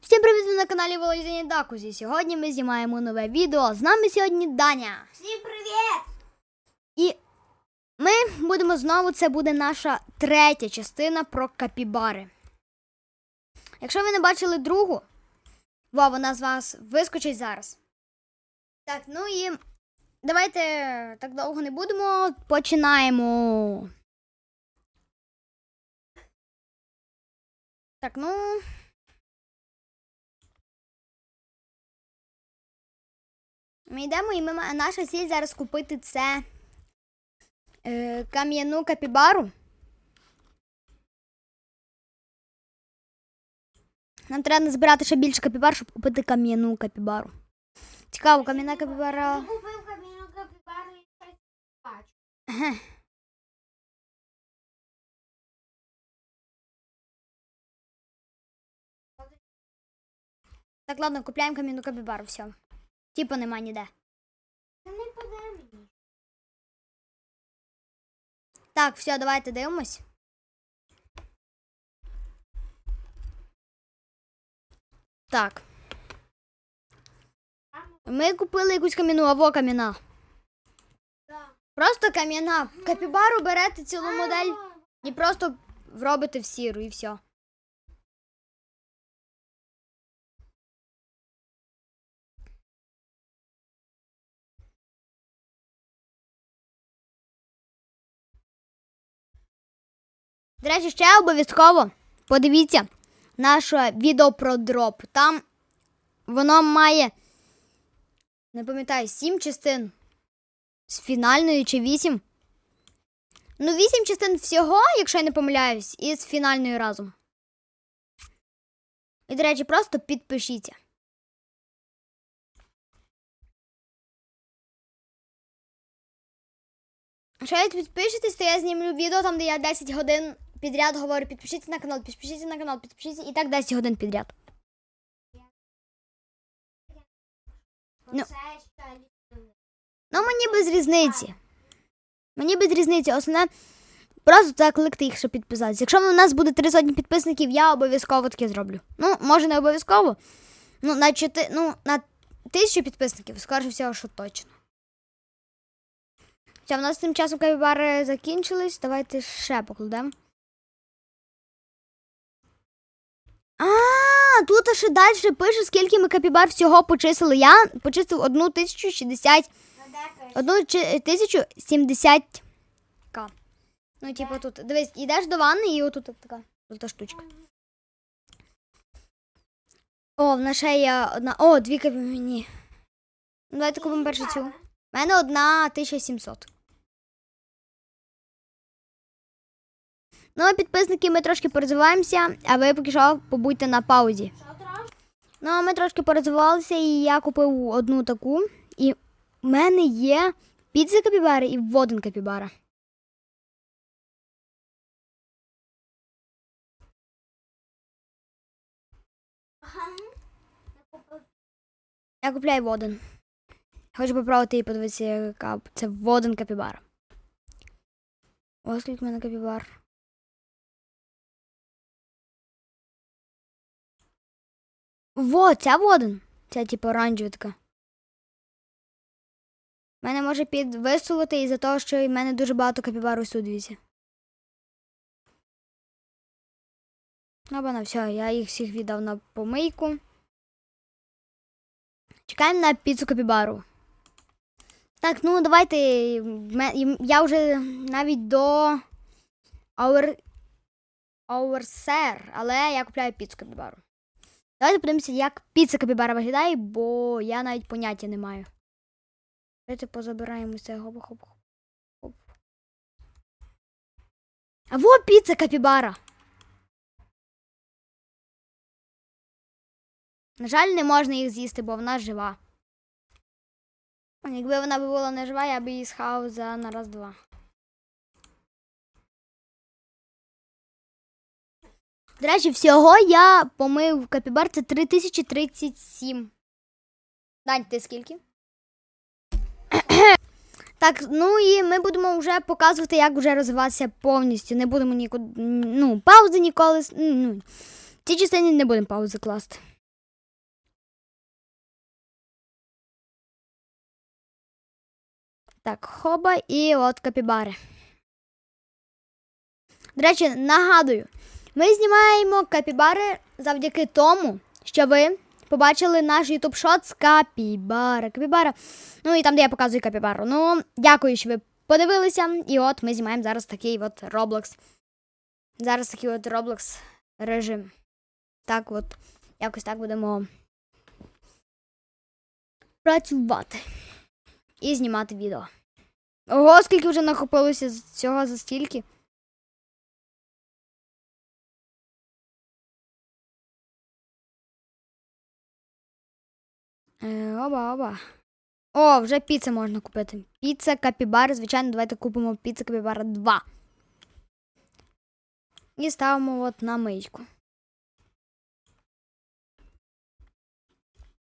Всім привіт ви на каналі Володіння Дакузі. Сьогодні ми знімаємо нове відео. З нами сьогодні Даня. Всім привіт! І ми будемо знову, це буде наша третя частина про капібари. Якщо ви не бачили другу, во, вона з вас вискочить зараз. Так, ну і давайте так довго не будемо. Починаємо. Так, ну. Ми йдемо, і ми, наша ціль зараз купити це е, кам'яну капібару. Нам треба назбирати ще більше капібар, щоб купити кам'яну капібару. Цікаво, кам'яна капібара. Купив камінну капібару і щось бачу. Так, ладно, купляємо кам'яну капібару, все. Типу нема ніде. Не мені. Так, все, давайте дивимось. Так. Ми купили якусь кам'яну, аво кам'яна. Так. Просто кам'яна. Капібару берете цілу модель і просто робите в сіру і все. До речі, ще обов'язково подивіться наше відео про дроп. Там воно має, не пам'ятаю, сім частин з фінальною чи вісім. Ну, вісім частин всього, якщо я не помиляюсь, і з фінальною разом. І, до речі, просто підпишіться. Якщо ви підпишетесь, то я знімлю відео там, де я 10 годин підряд говорю, підпишіться на канал, підпишіться на канал, підпишіться і так 10 годин підряд. Ну. Ну, мені без різниці. Мені без різниці. Основне просто закликати їх, щоб підписатися. Якщо у нас буде три сотні підписників, я обов'язково таке зроблю. Ну, може, не обов'язково. Ну, на чотири, ну, на тисячу підписників, скоріше всього, що точно. Все, в нас тим часом капібари закінчились. Давайте ще покладемо. А, тут ще далі пише, скільки ми капібар всього почистили. Я почистив одну тисячу шістдесят Надекаєш. Одну чи- тисячу сімдесят к. Ну, типу, тут. Дивись, йдеш до ванни і отут така золота штучка. О, в нас ще є одна. О, дві капі мені. Ну, давайте купимо першу цю. У мене одна 1700. Ну, а підписники, ми трошки порозвиваємося, а ви поки що побудьте на паузі. Ну, а ми трошки порозвивалися, і я купив одну таку. І в мене є піца капібара і воден капібара. Я. Купляю воден. Хочу попробувати і подивитися, яка це воден капібара. Ось скільки в мене капібар. Во, ця воден. Ця типу оранжева така. Мене може підвисувати із-за того, що в мене дуже багато капібар тут дивіться. Ну, бана, все, я їх всіх віддав на помийку. Чекаємо на піцу капібару. Так, ну давайте. Я вже навіть до Our... Our Sir, але я купляю піцу капібару. Давайте подивимося, як піца капібара виглядає, бо я навіть поняття не маю. Давайте позабираємо це хоп хоп хоп. А во піца капібара. На жаль, не можна їх з'їсти, бо вона жива. Якби вона була не жива, я б її схав за на раз-два. До речі, всього я помив капібар це 3037. Дань, ти скільки? Так, ну і ми будемо вже показувати, як вже розвиватися повністю. Не будемо нікуди. Ну, паузи ніколи. Ну, ну, В цій частині не будемо паузи класти. Так, хоба і от капібари. До речі, нагадую ми знімаємо капібари завдяки тому, що ви побачили наш YouTube шот з капібара. Капібара. Ну і там, де я показую капібару. Ну, дякую, що ви подивилися. І от ми знімаємо зараз такий от Roblox. Зараз такий от Roblox режим. Так от, якось так будемо працювати і знімати відео. Ого, скільки вже накопилося з цього за стільки. Е, оба, оба. О, вже піци можна купити. Піца капібара, звичайно, давайте купимо піца капібара 2. І ставимо от на мийку.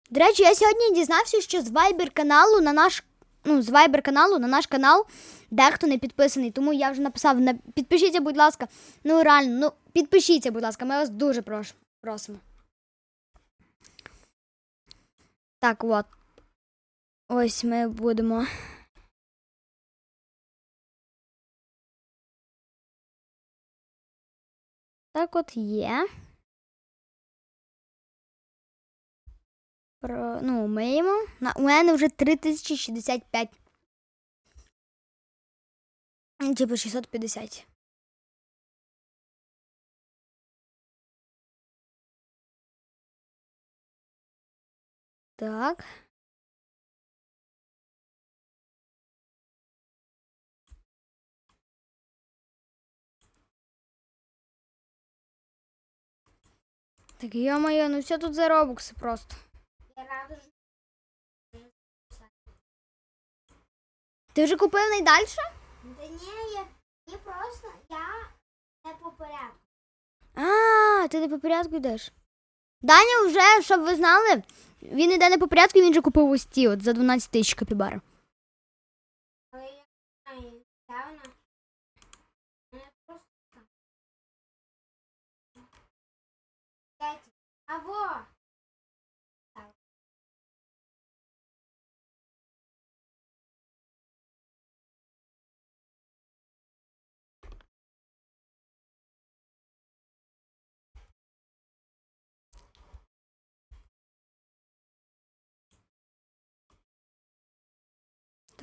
До речі, я сьогодні дізнався, що з Viber каналу на наш ну, з Viber каналу на наш канал дехто не підписаний. Тому я вже написав: на... підпишіться, будь ласка. Ну реально, ну підпишіться, будь ласка, ми вас дуже прош... просимо. Так, от. Ось ми будемо. Так от є. Про, ну, миємо. На, у мене вже 3065. Ну, Типу 650. Так. Так, ё-моё, ну все тут за робокси просто. Ти вже купив найдальше? Та ні, я, я просто, я не по порядку. А, ти не по порядку йдеш. Даня вже, щоб ви знали, він іде не по порядку, він же купив ось ті от за 12 тисяч капібар. Але я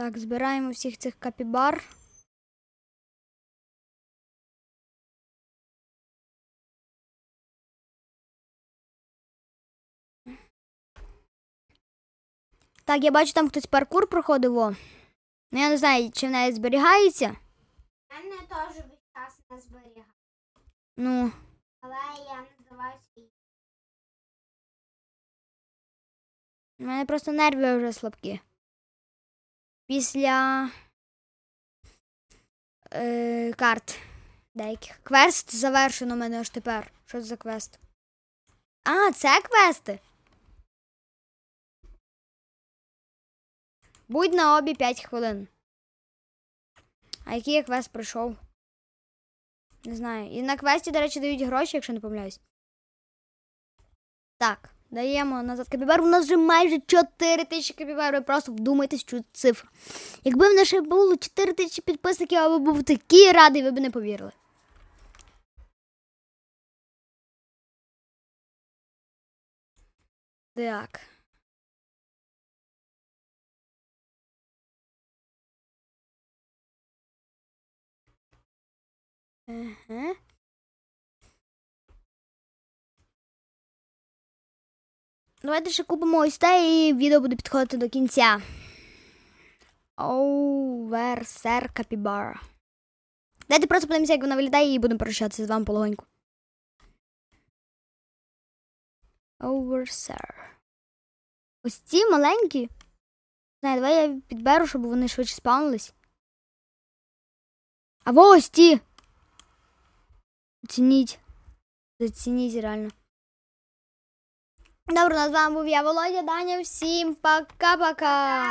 Так, збираємо всіх цих капібар. Так, я бачу, там хтось паркур проходив. О. Ну, я не знаю, чи в неї зберігається. Мене теж весь час не зберігав. Ну, Але я свій. у мене просто нерви вже слабкі. Після е, карт деяких. Квест завершено у мене аж тепер. Що це за квест? А, це квести. Будь на обі 5 хвилин. А який я квест пройшов? Не знаю. І на квесті, до речі, дають гроші, якщо не помиляюсь. Так, даємо назад капібар. У нас вже майже 4 тисячі капібар. Ви просто вдумайтесь цю цифру. Якби в нас ще було 4 тисячі підписників, я би був такий радий, ви б не повірили. Так. Ага. Давайте ще купимо ось те, і відео буде підходити до кінця. Оверсер капібара. Дайте просто подивимося, як вона виглядає, і будемо прощатися з вами полегоньку. Оверсер. Ось ці маленькі. Знаю, давай я підберу, щоб вони швидше спавнились. А ось ті. Оцініть. Зацініть реально. Добре, з вами був я, Володя, Даня. Всім пока-пока.